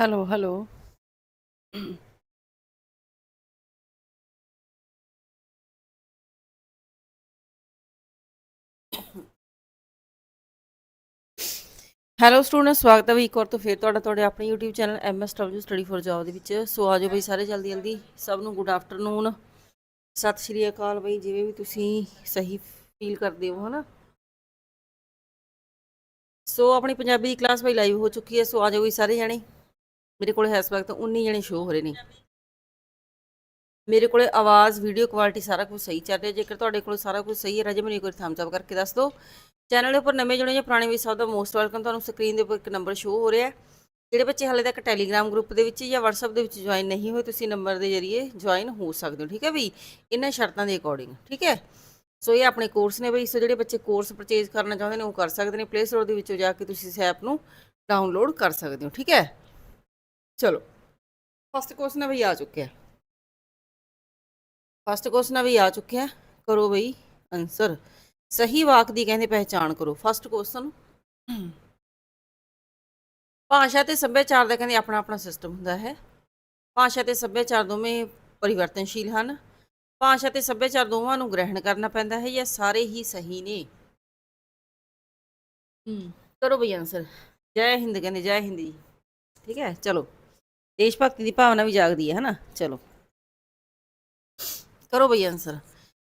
Hello hello hello student ਸਵਾਗਤ ਹੈ ਵੀ ਇੱਕ ਵਾਰ ਤੋਂ ਫੇਰ ਤੁਹਾਡਾ, ਤੁਹਾਡੇ ਆਪਣੇ YouTube channel MSW study for job ਦੇ ਵਿੱਚ। ਸੋ ਆਜੋ ਬਈ ਸਾਰੇ ਜਲਦੀ ਜਲਦੀ, ਸਭ ਨੂੰ ਗੁੱਡ ਆਫਟਰਨੂਨ ਸਤਿ ਸ਼੍ਰੀ ਅਕਾਲ ਬਈ, ਜਿਵੇਂ ਵੀ ਤੁਸੀਂ ਸਹੀ ਫੀਲ ਕਰਦੇ ਹੋ, ਹਨਾ? ਸੋ ਆਪਣੀ ਪੰਜਾਬੀ ਦੀ ਕਲਾਸ ਬਈ ਲਾਈਵ ਹੋ ਚੁੱਕੀ ਹੈ, ਸੋ ਆਜੋ ਬਈ ਸਾਰੇ ਜਾਣੇ। ਮੇਰੇ ਕੋਲ ਇਸ ਵਕਤ 19 ਜਣੇ ਸ਼ੋ ਹੋ ਰਹੇ ਨੇ। ਮੇਰੇ ਕੋਲੇ ਆਵਾਜ਼ ਵੀਡੀਓ ਕੁਆਲਿਟੀ ਸਾਰਾ ਕੁਝ ਸਹੀ ਚੱਲ ਰਿਹਾ। ਜੇਕਰ ਤੁਹਾਡੇ ਕੋਲ ਸਾਰਾ ਕੁਝ ਸਹੀ ਹੈ ਰਾਜੇ ਮੈਨੂੰ ਇੱਕ ਵਾਰ ਥੰਬਸ ਅਪ ਕਰਕੇ ਦੱਸ ਦਿਓ। ਚੈਨਲ ਦੇ ਉੱਪਰ ਨਵੇਂ ਜੁੜੇ ਜਾਂ ਪੁਰਾਣੇ ਵੀ ਸਭ ਦਾ ਮੋਸਟ ਵੈਲਕਮ ਤੁਹਾਨੂੰ ਸਕਰੀਨ ਦੇ ਉੱਪਰ ਇੱਕ ਨੰਬਰ ਸ਼ੋ ਹੋ ਰਿਹਾ ਹੈ। ਜਿਹੜੇ ਬੱਚੇ ਹਾਲੇ ਤੱਕ ਟੈਲੀਗ੍ਰਾਮ ਗਰੁੱਪ ਦੇ ਵਿੱਚ ਜਾਂ WhatsApp ਦੇ ਵਿੱਚ ਜੁਆਇਨ ਨਹੀਂ ਹੋਏ, ਤੁਸੀਂ ਨੰਬਰ ਦੇ ਜ਼ਰੀਏ ਜੁਆਇਨ ਹੋ ਸਕਦੇ ਹੋ, ਠੀਕ ਹੈ ਵੀ ਇਹਨਾਂ ਸ਼ਰਤਾਂ ਦੇ ਅਕੋਰਡਿੰਗ ਠੀਕ ਹੈ? ਸੋ ਇਹ ਆਪਣੇ ਕੋਰਸ ਨੇ ਬਈ। ਸੋ ਜਿਹੜੇ ਬੱਚੇ ਕੋਰਸ ਪਰਚੇਜ਼ ਕਰਨਾ ਚਾਹੁੰਦੇ ਨੇ, ਉਹ ਕਰ ਸਕਦੇ ਨੇ। ਪਲੇ ਸਟੋਰ ਦੇ ਵਿੱਚੋਂ ਜਾ ਕੇ ਤੁਸੀਂ ਇਸ ਐਪ ਨੂੰ ਡਾਊਨਲੋਡ ਕਰ ਸਕਦੇ ਹੋ, ਠੀਕ ਹੈ? ਚਲੋ। ਫਸਟ ਕੁਐਸਚਨ ਵੀ ਆ ਚੁੱਕਿਆ। ਫਸਟ ਕੁਐਸਚਨ ਵੀ ਆ ਚੁੱਕਿਆ। ਕਰੋ ਬਈ ਆਨਸਰ ਸਹੀ ਵਾਕ ਦੀ ਕਹਿੰਦੇ ਪਹਿਚਾਣ ਕਰੋ। ਫਸਟ ਕੁਐਸਚਨ ਭਾਸ਼ਾ ਤੇ ਸੱਭਿਆਚਾਰ ਦਾ ਕਹਿੰਦੇ ਆਪਣਾ ਆਪਣਾ ਸਿਸਟਮ ਹੁੰਦਾ ਹੈ। ਭਾਸ਼ਾ ਤੇ ਸੱਭਿਆਚਾਰ ਦੋਵੇਂ ਪਰਿਵਰਤਨਸ਼ੀਲ ਹਨ। ਭਾਸ਼ਾ ਤੇ ਸੱਭਿਆਚਾਰ ਦੋਵਾਂ ਨੂੰ ਗ੍ਰਹਿਣ ਕਰਨਾ ਪੈਂਦਾ ਹੈ ਜਾਂ ਸਾਰੇ ਹੀ ਸਹੀ ਨੇ? ਕਰੋ ਬਈ ਆਨਸਰ ਜੈ ਹਿੰਦ ਕਹਿੰਦੇ ਜੈ ਹਿੰਦ। ਜੀ ਠੀਕ ਹੈ ਚਲੋ। ਦੇਸ਼ ਭਗਤੀ ਦੀ ਭਾਵਨਾ ਵੀ ਜਾਗਦੀ ਹੈ, ਹਨਾ? ਚਲੋ। ਕਰੋ ਬਈ ਆਨਸਰ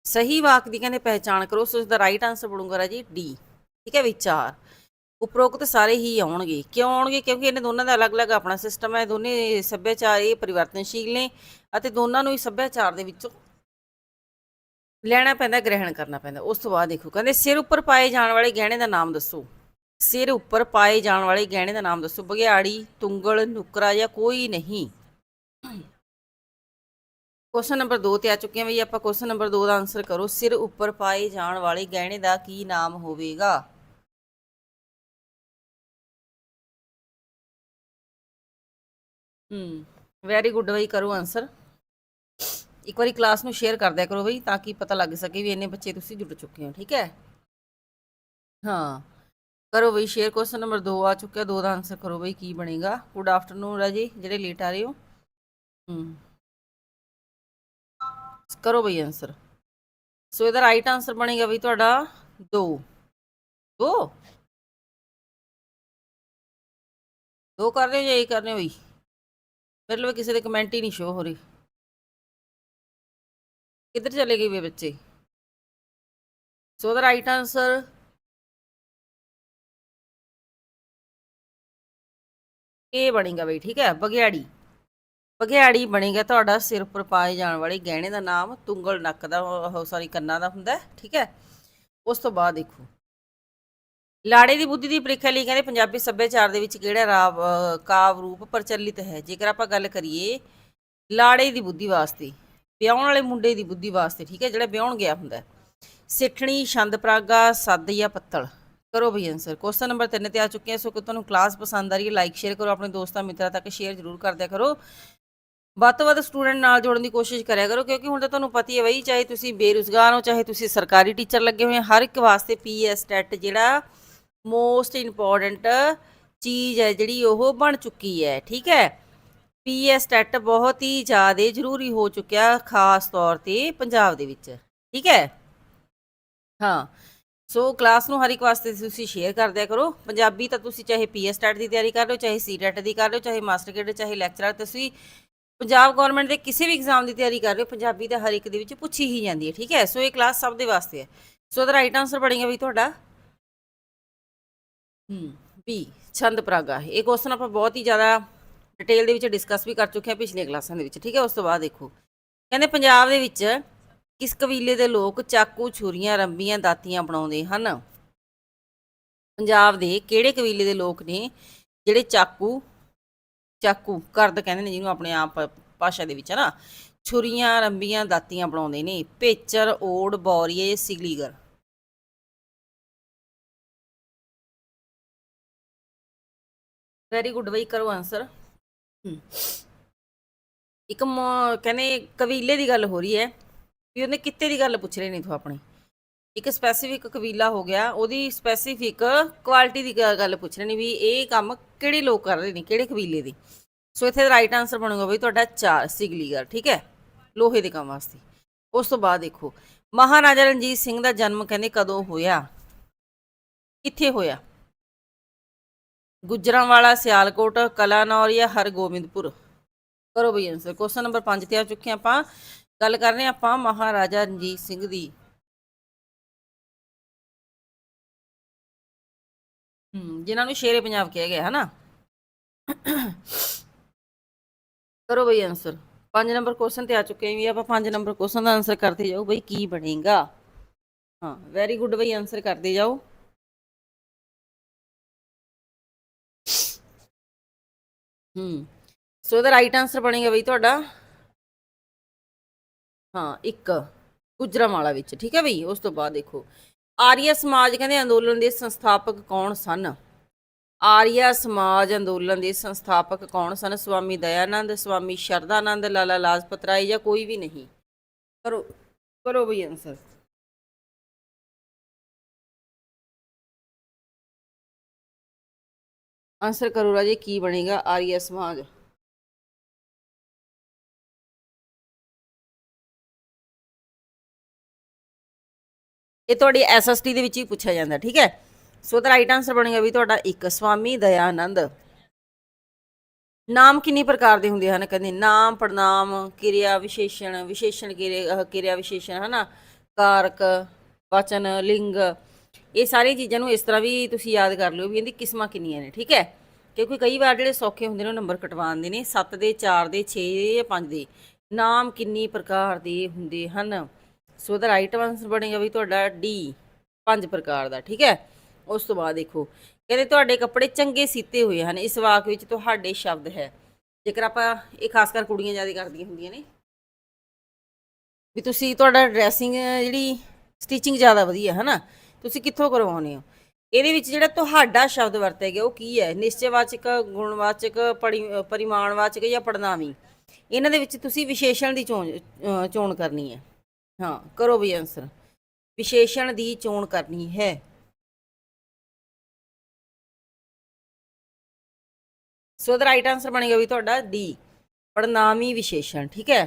ਸਹੀ ਵਾਕ ਦੀ ਕਹਿੰਦੇ ਪਹਿਚਾਣ ਕਰੋ ਸੋ ਇਸ ਦਾ ਰਾਈਟ ਆਨਸਰ ਬਣੂਗਾ ਰਾਜੀ ਡੀ ਠੀਕ ਹੈ ਵਿਚਾਰ ਉਪਰੋਕਤ ਸਾਰੇ ਹੀ ਆਉਣਗੇ। ਕਿਉਂ ਆਉਣਗੇ? ਕਿਉਂਕਿ ਇਹਨਾਂ ਦੋਨਾਂ ਦਾ ਅਲੱਗ-ਅਲੱਗ ਆਪਣਾ ਸਿਸਟਮ ਹੈ, ਦੋਨੇ ਸੱਭਿਆਚਾਰ ਇਹ ਪਰਿਵਰਤਨਸ਼ੀਲ ਨੇ ਅਤੇ ਦੋਨਾਂ ਨੂੰ ਹੀ ਸੱਭਿਆਚਾਰ ਦੇ ਵਿੱਚੋਂ ਲੈਣਾ ਪੈਂਦਾ, ਗ੍ਰਹਿਣ ਕਰਨਾ ਪੈਂਦਾ। ਉਸ ਤੋਂ ਬਾਅਦ ਦੇਖੋ, ਕਹਿੰਦੇ ਸਿਰ ਉੱਪਰ ਪਾਏ ਜਾਣ ਵਾਲੇ ਗਹਿਣੇ ਦਾ ਨਾਮ ਦੱਸੋ। ਸਿਰ ਉੱਪਰ ਪਾਏ ਜਾਣ ਵਾਲੇ ਗਹਿਣੇ ਦਾ ਨਾਮ ਦੱਸੋ। ਬਗਿਆੜੀ ਤੁੰਗਲ, ਨੁਕਰਾ ਜਾਂ ਕੋਈ ਨਹੀਂ। ਕੁਐਸਚਨ ਨੰਬਰ 2 ਤੇ ਆ ਚੁੱਕੇ ਹਾਂ ਬਈ, ਆਪਾਂ ਕੁਐਸਚਨ ਨੰਬਰ 2 ਦਾ ਆਨਸਰ ਕਰੋ। ਸਿਰ ਉੱਪਰ ਪਾਏ ਜਾਣ ਵਾਲੇ ਗਹਿਣੇ ਦਾ ਕੀ ਨਾਮ ਹੋਵੇਗਾ? ਹੂੰ ਵੈਰੀ ਗੁੱਡ ਬਈ, ਕਰੋ ਆਨਸਰ ਇੱਕ ਵਾਰੀ ਕਲਾਸ ਨੂੰ ਸ਼ੇਅਰ ਕਰ ਦਿਆ ਕਰੋ ਬਈ, ਤਾਂ ਕਿ ਪਤਾ ਲੱਗ ਸਕੇ ਵੀ ਇੰਨੇ ਬੱਚੇ ਤੁਸੀਂ ਜੁੜ ਚੁੱਕੇ ਹੋ, ਠੀਕ ਹੈ? ਹਾਂ। ਕਰੋ ਬਈ ਸ਼ੇਅਰ ਕੁਐਸਚਨ ਨੰਬਰ 2 ਆ ਚੁੱਕਿਆ 2 ਦਾ ਆਨਸਰ ਕਰੋ ਬਈ ਕੀ ਬਣੇਗਾ। ਗੁੱਡ ਆਫਟਰਨੂਨ ਰਾਜੀ, ਜਿਹੜੇ ਲੇਟ ਆ ਰਹੇ ਹੋ। ਹੂੰ। ਕਰੋ ਬਈ ਆਨਸਰ ਸੋ ਇਹਦਾ ਰਾਈਟ ਆਨਸਰ ਬਣੇਗਾ ਬਈ ਤੁਹਾਡਾ 2 2 ਦੋ ਕਰ ਰਹੇ ਹੋ ਜਾਂ ਇਹ ਕਰ ਰਹੇ ਹੋ ਬਈ? ਮੇਰੇ ਲਈ ਕਿਸੇ ਦੇ ਕਮੈਂਟ ਹੀ ਨਹੀਂ ਸ਼ੋ ਹੋ ਰਹੀ। ਕਿੱਧਰ ਚਲੇ ਗਏ ਵੇ ਬੱਚੇ? ਸੋ ਦਾ ਰਾਈਟ ਆਨਸਰ ਇਹ ਬਣੇਗਾ ਬਈ, ਠੀਕ ਹੈ? ਬਗਿਆੜੀ ਬਗਿਆੜੀ ਬਣੇਗਾ ਤੁਹਾਡਾ ਸਿਰ ਉੱਪਰ ਪਾਏ ਜਾਣ ਵਾਲੇ ਗਹਿਣੇ ਦਾ ਨਾਮ, ਤੁੰਗਲ ਨੱਕ ਦਾ, ਉਹ ਸਾਰੀ ਕੰਨਾਂ ਦਾ ਹੁੰਦਾ, ਠੀਕ ਹੈ? ਉਸ ਤੋਂ ਬਾਅਦ ਦੇਖੋ। ਲਾੜੇ ਦੀ ਬੁੱਧੀ ਦੀ ਪ੍ਰੀਖਿਆ ਲਈ ਕਹਿੰਦੇ ਪੰਜਾਬੀ ਸੱਭਿਆਚਾਰ ਦੇ ਵਿੱਚ ਕਿਹੜਾ ਰਾਵ, ਅਹ, ਕਾਵ ਰੂਪ ਪ੍ਰਚਲਿਤ ਹੈ? ਜੇਕਰ ਆਪਾਂ ਗੱਲ ਕਰੀਏ ਲਾੜੇ ਦੀ ਬੁੱਧੀ ਵਾਸਤੇ, ਵਿਆਹਣ ਵਾਲੇ ਮੁੰਡੇ ਦੀ ਬੁੱਧੀ ਵਾਸਤੇ, ਠੀਕ ਹੈ? ਜਿਹੜਾ ਵਿਆਹਣ ਗਿਆ ਹੁੰਦਾ ਸਿੱਠਣੀ, ਛੰਦ, ਪ੍ਰਾਗਾ, ਸੱਦ ਜਾਂ ਪੱਤਲ। ਕਰੋ ਬਈ ਆਨਸਰ ਕੁਐਸਚਨ ਨੰਬਰ 3 ਤੇ ਆ ਚੁੱਕੇ ਹਾਂ ਸੋ ਕਿ ਤੁਹਾਨੂੰ ਕਲਾਸ ਪਸੰਦ ਆ ਰਹੀ ਹੈ ਲਾਈਕ ਸ਼ੇਅਰ ਕਰੋ, ਆਪਣੇ ਦੋਸਤਾਂ, ਮਿੱਤਰਾਂ ਤੱਕ ਸ਼ੇਅਰ ਜ਼ਰੂਰ ਕਰਦਿਆ ਕਰੋ। ਵੱਧ ਤੋਂ ਵੱਧ ਸਟੂਡੈਂਟ ਨਾਲ ਜੋੜਨ ਦੀ ਕੋਸ਼ਿਸ਼ ਕਰਿਆ ਕਰੋ, ਕਿਉਂਕਿ ਹੁਣ ਤਾਂ ਤੁਹਾਨੂੰ ਪਤਾ ਹੀ ਹੈ ਬਈ, ਚਾਹੇ ਤੁਸੀਂ ਬੇਰੁਜ਼ਗਾਰ ਹੋ, ਚਾਹੇ ਤੁਸੀਂ ਸਰਕਾਰੀ ਟੀਚਰ ਲੱਗੇ ਹੋਏ ਹੋ ਹਰ ਇੱਕ ਵਾਸਤੇ ਪੀਐਸ ਟੈਟ ਜਿਹੜਾ ਮੋਸਟ ਇੰਪੋਰਟੈਂਟ ਚੀਜ਼ ਹੈ ਜਿਹੜੀ ਉਹ ਬਣ ਚੁੱਕੀ ਹੈ, ਠੀਕ ਹੈ? ਪੀਐਸ ਟੈਟ ਬਹੁਤ ਹੀ ਜ਼ਿਆਦਾ ਜ਼ਰੂਰੀ ਹੋ ਚੁੱਕਿਆ, ਖਾਸ ਤੌਰ ਤੇ ਪੰਜਾਬ ਦੇ ਵਿੱਚ, ਠੀਕ ਹੈ? ਹਾਂ। ਸੋ ਕਲਾਸ ਨੂੰ ਹਰ ਇੱਕ ਵਾਸਤੇ ਤੁਸੀਂ ਸ਼ੇਅਰ ਕਰ ਦਿਆ ਕਰੋ। ਪੰਜਾਬੀ ਤਾਂ ਤੁਸੀਂ ਚਾਹੇ ਪੀਐਸ ਟੈਟ ਦੀ ਤਿਆਰੀ ਕਰ ਰਹੇ ਹੋ ਚਾਹੇ ਸੀਟੈਟ ਦੀ ਕਰ ਰਹੇ ਚਾਹੇ ਮਾਸਟਰ ਗ੍ਰੇਡ ਚਾਹੇ ਲੈਕਚਰਰ ਤੁਸੀਂ ਪੰਜਾਬ ਗਵਰਨਮੈਂਟ ਦੇ ਕਿਸੇ ਵੀ ਐਗਜ਼ਾਮ ਦੀ ਤਿਆਰੀ ਕਰ ਰਹੇ ਹੋ, ਪੰਜਾਬੀ ਤਾਂ ਹਰ ਇੱਕ ਦੇ ਵਿੱਚ ਪੁੱਛੀ ਹੀ ਜਾਂਦੀ ਹੈ, ਠੀਕ ਹੈ? ਸੋ ਇਹ ਕਲਾਸ ਸਭ ਦੇ ਵਾਸਤੇ ਹੈ। ਸੋ ਦਾ ਰਾਈਟ ਆਨਸਰ ਬਣੇਗਾ ਵੀ ਤੁਹਾਡਾ। ਹੂੰ ਬੀ ਛੰਦ ਪ੍ਰਾਗਾ। ਇਹ ਕੁਐਸਚਨ ਆਪਾਂ ਬਹੁਤ ਹੀ ਜ਼ਿਆਦਾ ਡਿਟੇਲ ਦੇ ਵਿੱਚ ਡਿਸਕਸ ਵੀ ਕਰ ਚੁੱਕੇ ਹਾਂ ਪਿਛਲੀਆਂ ਕਲਾਸਾਂ ਦੇ ਵਿੱਚ, ਠੀਕ ਹੈ? ਉਸ ਤੋਂ ਬਾਅਦ ਦੇਖੋ। ਕਹਿੰਦੇ ਪੰਜਾਬ ਦੇ ਵਿੱਚ ਕਿਸ ਕਬੀਲੇ ਦੇ ਲੋਕ ਚਾਕੂ, ਛੁਰੀਆਂ, ਰੰਬੀਆਂ, ਦਾਤੀਆਂ ਬਣਾਉਂਦੇ ਹਨ? ਪੰਜਾਬ ਦੇ ਕਿਹੜੇ ਕਬੀਲੇ ਦੇ ਲੋਕ ਨੇ ਜਿਹੜੇ ਚਾਕੂ ਚਾਕੂ ਕਰਦ ਕਹਿੰਦੇ ਨੇ ਜਿਹਨੂੰ ਆਪਣੇ ਆਪ ਭਾਸ਼ਾ ਦੇ ਵਿੱਚ ਹੈ ਨਾ ਛੁਰੀਆਂ, ਰੰਬੀਆਂ, ਦਾਤੀਆਂ ਬਣਾਉਂਦੇ ਨੇ। ਪੇਚਰ, ਓੜ, ਬੌਰੀਏ, ਸਿਗਲੀਗਰ। ਵੈਰੀ ਗੁੱਡ ਬਈ, ਕਰੋ ਆਨਸਰ ਇੱਕ ਕਹਿੰਦੇ ਕਬੀਲੇ ਦੀ ਗੱਲ ਹੋ ਰਹੀ ਹੈ। ਵੀ ਉਹਨੇ ਕਿੱਤੇ ਦੀ ਗੱਲ ਪੁੱਛ ਰਹੇ ਨੇ ਤੂੰ ਆਪਣੀ। ਇੱਕ ਸਪੈਸੀਫਿਕ ਕਬੀਲਾ ਹੋ ਗਿਆ, ਉਹਦੀ ਸਪੈਸੀਫਿਕ ਕੁਆਲਿਟੀ ਦੀ ਗੱਲ ਪੁੱਛ ਰਹੇ ਨੇ ਵੀ ਇਹ ਕੰਮ ਕਿਹੜੇ ਲੋਕ ਕਰ ਰਹੇ ਨੇ, ਕਿਹੜੇ ਕਬੀਲੇ ਦੇ। ਸੋ ਇੱਥੇ ਦਾ ਰਾਈਟ ਆਨਸਰ ਬਣੂਗਾ ਬਈ ਤੁਹਾਡਾ 4 ਸਿਗਲੀਗਰ ਠੀਕ ਹੈ? ਲੋਹੇ ਦੇ ਕੰਮ ਵਾਸਤੇ। ਉਸ ਤੋਂ ਬਾਅਦ ਦੇਖੋ, ਮਹਾਰਾਜਾ ਰਣਜੀਤ ਸਿੰਘ ਦਾ ਜਨਮ ਕਹਿੰਦੇ ਕਦੋਂ ਹੋਇਆ? ਕਿੱਥੇ ਹੋਇਆ? ਗੁਜਰਾਂਵਾਲਾ, ਸਿਆਲਕੋਟ, ਕਲਾਨੌਰ ਜਾਂ ਹਰਗੋਬਿੰਦਪੁਰ? ਕਰੋ ਬਈ ਆਨਸਰ ਕੁਐਸਚਨ ਨੰਬਰ 5 ਤੇ ਆ ਚੁੱਕੇ ਹਾਂ ਆਪਾਂ। ਗੱਲ ਕਰ ਰਹੇ ਆਪਾਂ ਮਹਾਰਾਜਾ ਰਣਜੀਤ ਸਿੰਘ ਦੀ। ਹਮ ਜਿਨ੍ਹਾਂ ਨੂੰ ਸ਼ੇਰੇ ਪੰਜਾਬ ਕਿਹਾ ਗਿਆ ਹੈ ਨਾ ਕਰੋ ਬਈ ਆਨਸਰ 5 ਨੰਬਰ ਕੁਐਸਚਨ ਤੇ ਆ ਚੁੱਕੇ ਵੀ ਆਪਾਂ 5 ਨੰਬਰ ਕੁਐਸਚਨ ਦਾ ਆਨਸਰ ਕਰਦੇ ਜਾਓ ਬਈ ਕੀ ਬਣੇਗਾ। ਹਾਂ ਵੈਰੀ ਗੁੱਡ ਬਈ ਆਨਸਰ ਕਰਦੇ ਜਾਓ। ਹਮ ਸੋ ਇਹਦਾ ਰਾਈਟ ਆਨਸਰ ਬਣੇਗਾ ਬਈ ਤੁਹਾਡਾ। ਹਾਂ, ਇੱਕ ਗੁਜਰਾਂਵਾਲਾ ਵਿੱਚ, ਠੀਕ ਹੈ ਬਈ? ਉਸ ਤੋਂ ਬਾਅਦ ਦੇਖੋ। ਆਰੀਆ ਸਮਾਜ ਕਹਿੰਦੇ ਅੰਦੋਲਨ ਦੇ ਸੰਸਥਾਪਕ ਕੌਣ ਸਨ? ਆਰੀਆ ਸਮਾਜ ਅੰਦੋਲਨ ਦੇ ਸੰਸਥਾਪਕ ਕੌਣ ਸਨ? ਸਵਾਮੀ ਦਇਆਨੰਦ, ਸਵਾਮੀ ਸ਼ਰਦਾਨੰਦ, ਲਾਲਾ ਲਾਜਪਤ ਰਾਏ ਜਾਂ ਕੋਈ ਵੀ ਨਹੀਂ? ਕਰੋ ਕਰੋ ਬਈ ਆਨਸਰ ਆਨਸਰ ਕਰੋ ਰਾਜੇ, ਕੀ ਬਣੇਗਾ ਆਰੀਆ ਸਮਾਜ? ਇਹ ਤੁਹਾਡੀ ਐਸਐਸਟੀ ਦੇ ਵਿੱਚ ਹੀ ਪੁੱਛਿਆ ਜਾਂਦਾ, ਠੀਕ ਹੈ? ਸੋ ਦਾ ਰਾਈਟ ਆਨਸਰ ਬਣੇਗਾ ਵੀ ਤੁਹਾਡਾ ਇੱਕ ਸਵਾਮੀ ਦਇਆਨੰਦ। ਨਾਮ ਕਿੰਨੀ ਪ੍ਰਕਾਰ ਦੇ ਹੁੰਦੇ ਹਨ? ਕਹਿੰਦੇ ਨਾਮ ਪ੍ਰਨਾਮ ਕਿਰਿਆ ਵਿਸ਼ੇਸ਼ਣ ਵਿਸ਼ੇਸ਼ਣ ਕਿਰਿਆ ਕਿਰਿਆ ਵਿਸ਼ੇਸ਼ਣ, ਹਨਾ? ਕਾਰਕ, ਵਚਨ, ਲਿੰਗ। ਇਹ ਸਾਰੀਆਂ ਚੀਜ਼ਾਂ ਨੂੰ ਇਸ ਤਰ੍ਹਾਂ ਵੀ ਤੁਸੀਂ ਯਾਦ ਕਰ ਲਿਓ ਵੀ ਇਹਦੀ ਕਿਸਮਾਂ ਕਿੰਨੀਆਂ ਨੇ, ਠੀਕ ਹੈ? ਕਿਉਂਕਿ ਕਈ ਵਾਰ ਜਿਹੜੇ ਸੌਖੇ ਹੁੰਦੇ ਨੇ ਉਹ ਨੰਬਰ ਕਟਵਾਉਂਦੇ ਨੇ 7 ਦੇ 4 ਦੇ 6 ਦੇ ਜਾਂ 5 ਦੇ। ਨਾਮ ਕਿੰਨੀ ਪ੍ਰਕਾਰ ਦੇ ਹੁੰਦੇ ਹਨ? ਸੋ ਦਾ ਰਾਈਟ ਆਨਸਰ ਬਣੇਗਾ ਵੀ ਤੁਹਾਡਾ ਡੀ ਪੰਜ ਪ੍ਰਕਾਰ ਦਾ, ਠੀਕ ਹੈ? ਉਸ ਤੋਂ ਬਾਅਦ ਦੇਖੋ, ਕਹਿੰਦੇ ਤੁਹਾਡੇ ਕੱਪੜੇ ਚੰਗੇ ਸੀਤੇ ਹੋਏ ਹਨ, ਇਸ ਵਾਕ ਵਿੱਚ ਤੁਹਾਡੇ ਸ਼ਬਦ ਹੈ। ਜੇਕਰ ਆਪਾਂ ਇਹ ਖਾਸ ਕਰ ਕੁੜੀਆਂ ਜ਼ਿਆਦਾ ਕਰਦੀਆਂ ਹੁੰਦੀਆਂ ਨੇ, ਵੀ ਤੁਸੀਂ ਤੁਹਾਡਾ ਡਰੈਸਿੰਗ ਜਿਹੜੀ ਸਟਿਚਿੰਗ ਜ਼ਿਆਦਾ ਵਧੀਆ ਹੈ ਨਾ ਤੁਸੀਂ ਕਿੱਥੋਂ ਕਰਵਾਉਂਦੇ ਹੋ? ਇਹਦੇ ਵਿੱਚ ਜਿਹੜਾ ਤੁਹਾਡਾ ਸ਼ਬਦ ਵਰਤਿਆ ਗਿਆ, ਉਹ ਕੀ ਹੈ? ਨਿਸ਼ਚੈਵਾਚਕ, ਗੁਣਵਾਚਕ ਪੜੀ- ਪਰਿਮਾਣਵਾਚਕ ਜਾਂ ਪੜਨਾਵੀ ਇਹਨਾਂ ਦੇ ਵਿੱਚ ਤੁਸੀਂ ਵਿਸ਼ੇਸ਼ਣ ਦੀ ਚੋਣ ਚੋਣ ਕਰਨੀ ਹੈ। ਹਾਂ, ਕਰੋ ਵੀ ਆਨਸਰ ਵਿਸ਼ੇਸ਼ਣ ਦੀ ਚੋਣ ਕਰਨੀ ਹੈ। ਸੋ ਦਾ ਰਾਈਟ ਆਨਸਰ ਬਣੇਗਾ ਵੀ ਤੁਹਾਡਾ ਡੀ ਪੜਨਾਮੀ ਵਿਸ਼ੇਸ਼ਣ, ਠੀਕ ਹੈ?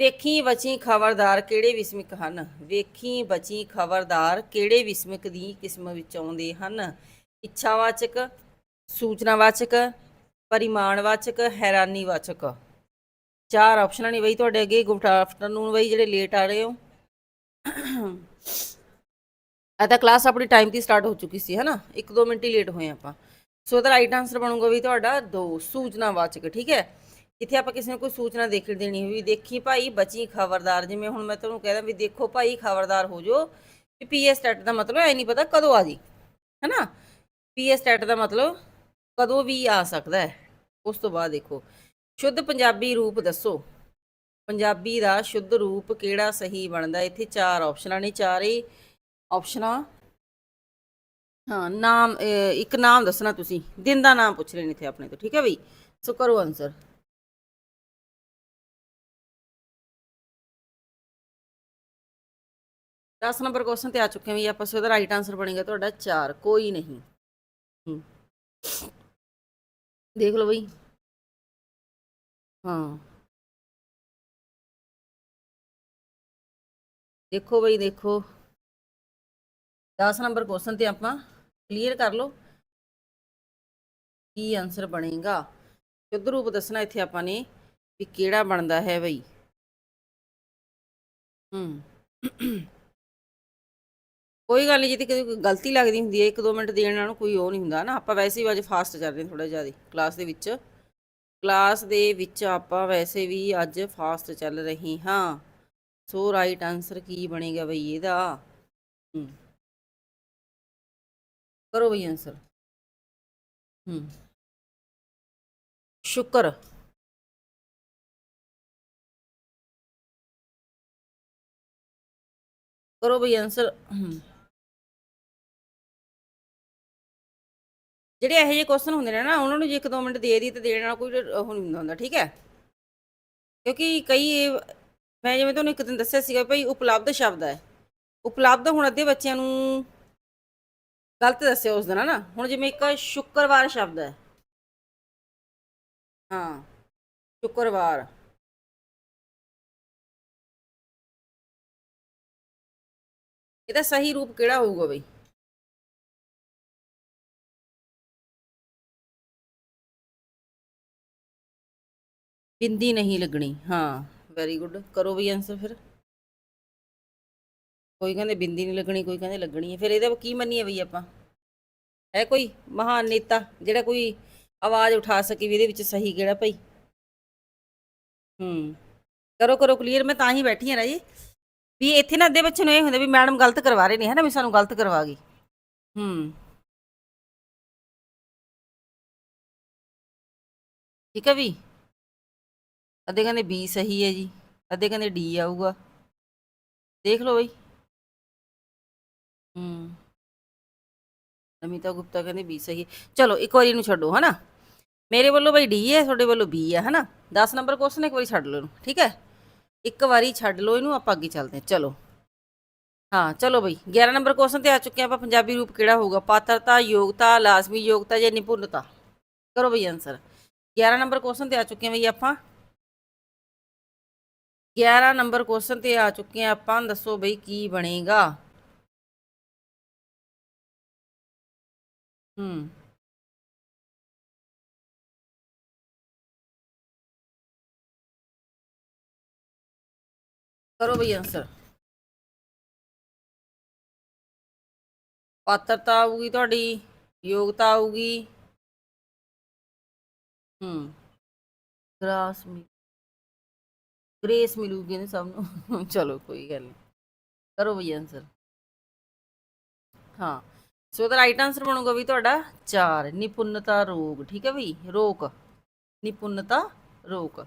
ਵੇਖੀ ਬਚੀ ਖਬਰਦਾਰ ਕਿਹੜੇ ਵਿਸਮਿਕ ਹਨ? ਵੇਖੀ ਬਚੀ ਖਬਰਦਾਰ ਕਿਹੜੇ ਵਿਸਮਿਕ ਦੀ ਕਿਸਮ ਵਿੱਚ ਆਉਂਦੇ ਹਨ? ਇੱਛਾਵਾਚਕ, ਸੂਚਨਾਵਾਚਕ, ਪਰਿਮਾਣਵਾਚਕ, ਹੈਰਾਨੀਵਾਚਕ। ਚਾਰ ਆਪਸ਼ਨਾਂ ਨੇ ਬਈ ਤੁਹਾਡੇ ਅੱਗੇ ਗੁੱਡ ਆਫਟਰਨੂਨ ਬਈ ਜਿਹੜੇ ਲੇਟ ਆ ਰਹੇ ਹੋ। ਆ ਤਾਂ ਕਲਾਸ ਆਪਣੀ ਟਾਈਮ ਤੇ ਸਟਾਰਟ ਹੋ ਚੁੱਕੀ ਸੀ ਹੈ 1-2 ਮਿੰਟ ਹੀ ਲੇਟ ਹੋਏ ਆਪਾਂ। ਸੋ ਇਹਦਾ ਰਾਈਟ ਆਨਸਰ ਬਣੂਗਾ ਵੀ ਤੁਹਾਡਾ 2 ਸੂਚਨਾਵਾਚਕ ਠੀਕ ਹੈ? ਇੱਥੇ ਆਪਾਂ ਕਿਸੇ ਨੂੰ ਕੋਈ ਸੂਚਨਾ ਦੇਖ ਦੇਣੀ ਹੋਈ ਦੇਖੀ ਭਾਈ ਬਚੀ ਖਬਰਦਾਰ, ਜਿਵੇਂ ਹੁਣ ਮੈਂ ਤੁਹਾਨੂੰ ਕਹਿਦਾ ਵੀ ਦੇਖੋ ਭਾਈ ਖਬਰਦਾਰ ਹੋ ਜਾਓ, ਵੀ ਪੀਐਸ ਟੈਟ ਦਾ ਮਤਲਬ ਐ ਨਹੀਂ ਪਤਾ ਕਦੋਂ ਆ ਜੀ, ਹੈਨਾ? ਪੀਐਸ ਟੈਟ ਦਾ ਮਤਲਬ ਕਦੋਂ ਵੀ ਆ ਸਕਦਾ ਹੈ। ਉਸ ਤੋਂ ਬਾਅਦ ਦੇਖੋ। ਸ਼ੁੱਧ ਪੰਜਾਬੀ ਰੂਪ ਦੱਸੋ। ਪੰਜਾਬੀ ਦਾ ਸ਼ੁੱਧ ਰੂਪ ਕਿਹੜਾ ਸਹੀ ਬਣਦਾ? ਇੱਥੇ ਚਾਰ ਆਪਸ਼ਨਾਂ ਨੇ ਚਾਰੇ ਆਪਸ਼ਨਾਂ ਹਾਂ, ਨਾਮ ਇੱਕ ਨਾਮ ਦੱਸਣਾ ਤੁਸੀਂ। ਦਿਨ ਦਾ ਨਾਮ ਪੁੱਛ ਰਹੇ ਨੇ ਇੱਥੇ ਆਪਣੇ ਤੋਂ, ਠੀਕ ਹੈ ਬਈ? ਸੋ ਕਰੋ ਆਨਸਰ ਦਸ ਨੰਬਰ ਕੁਐਸਚਨ ਤੇ ਆ ਚੁੱਕੇ ਹਾਂ ਵੀ ਆਪਾਂ ਸੋ ਇਹਦਾ ਰਾਈਟ ਆਨਸਰ ਬਣੇਗਾ ਤੁਹਾਡਾ 4 ਕੋਈ ਨਹੀਂ। ਦੇਖ ਲਓ ਬਈ। ਹਾਂ। ਦੇਖੋ ਬਈ, ਦੇਖੋ। 10 ਨੰਬਰ ਕੁਐਸਚਨ ਤੇ ਆਪਾਂ ਕਲੀਅਰ ਕਰ ਲਓ। ਕੀ ਆਨਸਰ ਬਣੇਗਾ? ਸ਼ੁੱਧ ਰੂਪ ਦੱਸਣਾ ਇੱਥੇ ਆਪਾਂ ਨੇ ਵੀ ਕਿਹੜਾ ਬਣਦਾ ਹੈ ਬਈ। ਹੂੰ। ਕੋਈ ਗੱਲ ਨਹੀਂ ਜੇ ਤੇ ਕੋਈ ਗਲਤੀ ਲੱਗਦੀ ਹੁੰਦੀ ਹੈ 1-2 ਮਿੰਟ ਦੇਣ ਨਾਲ ਕੋਈ ਉਹ ਨਹੀਂ ਹੁੰਦਾ ਨਾ। ਆਪਾਂ ਵੈਸੇ ਵੀ ਅੱਜ ਫਾਸਟ ਚੱਲ ਰਹੇ ਥੋੜਾ ਜ਼ਿਆਦਾ ਕਲਾਸ ਦੇ ਵਿੱਚ। ਕਲਾਸ ਦੇ ਵਿੱਚ ਆਪਾਂ ਵੈਸੇ ਵੀ ਅੱਜ ਫਾਸਟ ਚੱਲ ਰਹੇ ਹਾਂ। ਸੋ ਰਾਈਟ ਆਨਸਰ ਕੀ ਬਣੇਗਾ ਬਈ ਇਹਦਾ? ਕਰੋ ਬਈ ਆਨਸਰ ਹੂੰ। ਸ਼ੁਕਰ। ਕਰੋ ਬਈ ਆਨਸਰ ਜਿਹੜੇ ਇਹੋ ਜਿਹੇ ਕੁਐਸਚਨ ਹੁੰਦੇ ਨੇ ਨਾ, ਉਹਨਾਂ ਨੂੰ ਜੇ ਇੱਕ ਦੋ ਮਿੰਟ ਦੇ ਦੀ ਤੇ ਦੇਣ ਨਾਲ ਕੋਈ, ਉਹ ਨਹੀਂ ਹੁੰਦਾ ਹੁੰਦਾ, ਠੀਕ ਹੈ? ਕਿਉਂਕਿ ਕਈ ਮੈਂ ਜਿਵੇਂ ਤੁਹਾਨੂੰ ਇੱਕ ਦਿਨ ਦੱਸਿਆ ਸੀਗਾ ਭਈ ਉਪਲਬਧ ਸ਼ਬਦ ਹੈ। ਉਪਲਬਧ ਹੁਣ ਅੱਧੇ ਬੱਚਿਆਂ ਨੂੰ ਗਲਤ ਦੱਸਿਆ ਉਸ ਦਿਨ ਨਾ? ਹੁਣ ਜਿਵੇਂ ਇੱਕ ਸ਼ੁੱਕਰਵਾਰ ਸ਼ਬਦ ਹੈ। ਹਾਂ, ਸ਼ੁੱਕਰਵਾਰ। ਇਹਦਾ ਸਹੀ ਰੂਪ ਕਿਹੜਾ ਹੋਊਗਾ ਬਈ? ਬਿੰਦੀ ਨਹੀਂ ਲੱਗਣੀ, ਹਾਂ ਵੈਰੀ ਗੁੱਡ ਕਰੋ ਵੀ ਆਨਸਰ ਫਿਰ। ਕੋਈ ਕਹਿੰਦੇ ਬਿੰਦੀ ਨਹੀਂ ਲੱਗਣੀ, ਕੋਈ ਕਹਿੰਦੇ ਲੱਗਣੀ ਹੈ, ਫਿਰ ਇਹਦਾ ਕੀ ਮੰਨੀਏ ਬਈ ਆਪਾਂ? ਹੈ ਕੋਈ ਮਹਾਨ ਨੇਤਾ ਜਿਹੜਾ ਕੋਈ ਆਵਾਜ਼ ਉਠਾ ਸਕੇ ਵੀ ਇਹਦੇ ਵਿੱਚ ਸਹੀ ਕਿਹੜਾ ਭਾਈ? ਹੂੰ, ਕਰੋ ਕਰੋ ਕਲੀਅਰ ਮੈਂ ਤਾਂ ਹੀ ਬੈਠੀ ਹਾਂ ਰਾਜੀ। ਵੀ ਇੱਥੇ ਨਾ ਅੱਧੇ ਬੱਚੇ ਨੂੰ ਇਹ ਹੁੰਦਾ ਵੀ ਮੈਡਮ ਗਲਤ ਕਰਵਾ ਰਹੇ ਨੇ ਹੈ ਨਾ ਵੀ ਸਾਨੂੰ ਗਲਤ ਕਰਵਾ ਗਈ। ਹੂੰ। ਠੀਕ ਹੈ ਵੀ ਅੱਧੇ ਕਹਿੰਦੇ ਬੀ ਸਹੀ ਹੈ ਜੀ, ਅੱਧੇ ਕਹਿੰਦੇ ਡੀ ਆਊਗਾ। ਦੇਖ ਲਓ ਬਈ। ਹੂੰ। ਨਮਿਤਾ ਗੁਪਤਾ ਕਹਿੰਦੇ ਬੀ ਸਹੀ ਚਲੋ, ਇੱਕ ਵਾਰੀ ਇਹਨੂੰ ਛੱਡੋ, ਹਨਾ? ਮੇਰੇ ਵੱਲੋਂ ਬਈ ਡੀ ਹੈ, ਤੁਹਾਡੇ ਵੱਲੋਂ ਬੀ ਹੈ, ਹਨਾ? 10 ਨੰਬਰ ਕੁਐਸਚਨ ਇੱਕ ਵਾਰੀ ਛੱਡ ਲਓ ਇਹਨੂੰ, ਠੀਕ ਹੈ? ਇੱਕ ਵਾਰੀ ਛੱਡ ਲਓ ਇਹਨੂੰ, ਆਪਾਂ ਅੱਗੇ ਚੱਲਦੇ ਹਾਂ। ਚਲੋ। ਹਾਂ, ਚਲੋ ਬਈ 11 ਨੰਬਰ ਕੁਐਸਚਨ ਤੇ ਆ ਚੁੱਕੇ ਆਪਾਂ। ਪੰਜਾਬੀ ਰੂਪ ਕਿਹੜਾ ਹੋਊਗਾ? ਪਾਤਰਤਾ, ਯੋਗਤਾ, ਲਾਜ਼ਮੀ ਯੋਗਤਾ ਜਾਂ ਨਿਪੁੰਨਤਾ? ਕਰੋ ਬਈ ਆਨਸਰ 11 ਨੰਬਰ ਕੁਐਸਚਨ ਤੇ ਆ ਚੁੱਕੇ ਹਾਂ ਬਈ ਆਪਾਂ। 11 ਨੰਬਰ ਕੁਐਸਚਨ ਤੇ ਆ ਚੁੱਕੇ ਹਾਂ ਆਪਾਂ, ਦੱਸੋ ਬਈ ਕੀ ਬਣੇਗਾ? ਹੂੰ। ਕਰੋ ਬਈ ਆਨਸਰ ਪਾਤਰਤਾ ਆਊਗੀ ਤੁਹਾਡੀ ਯੋਗਤਾ ਆਊਗੀ। ਹੂੰ। ਗ੍ਰਾਸ ਮਿਲ ਗ੍ਰੇਸ ਮਿਲੂਗੀ ਨੇ ਸਭ ਨੂੰ। ਚਲੋ, ਕੋਈ ਗੱਲ ਨਹੀਂ ਕਰੋ ਬਈ ਆਨਸਰ ਹਾਂ। ਸੋ ਦਾ ਰਾਈਟ ਆਨਸਰ ਬਣੂਗਾ ਵੀ ਤੁਹਾਡਾ 4 ਨਿਪੁੰਨਤਾ, ਰੋਗ। ਠੀਕ ਹੈ ਵੀ ਰੋਕ। ਨਿਪੁੰਨਤਾ, ਰੋਕ।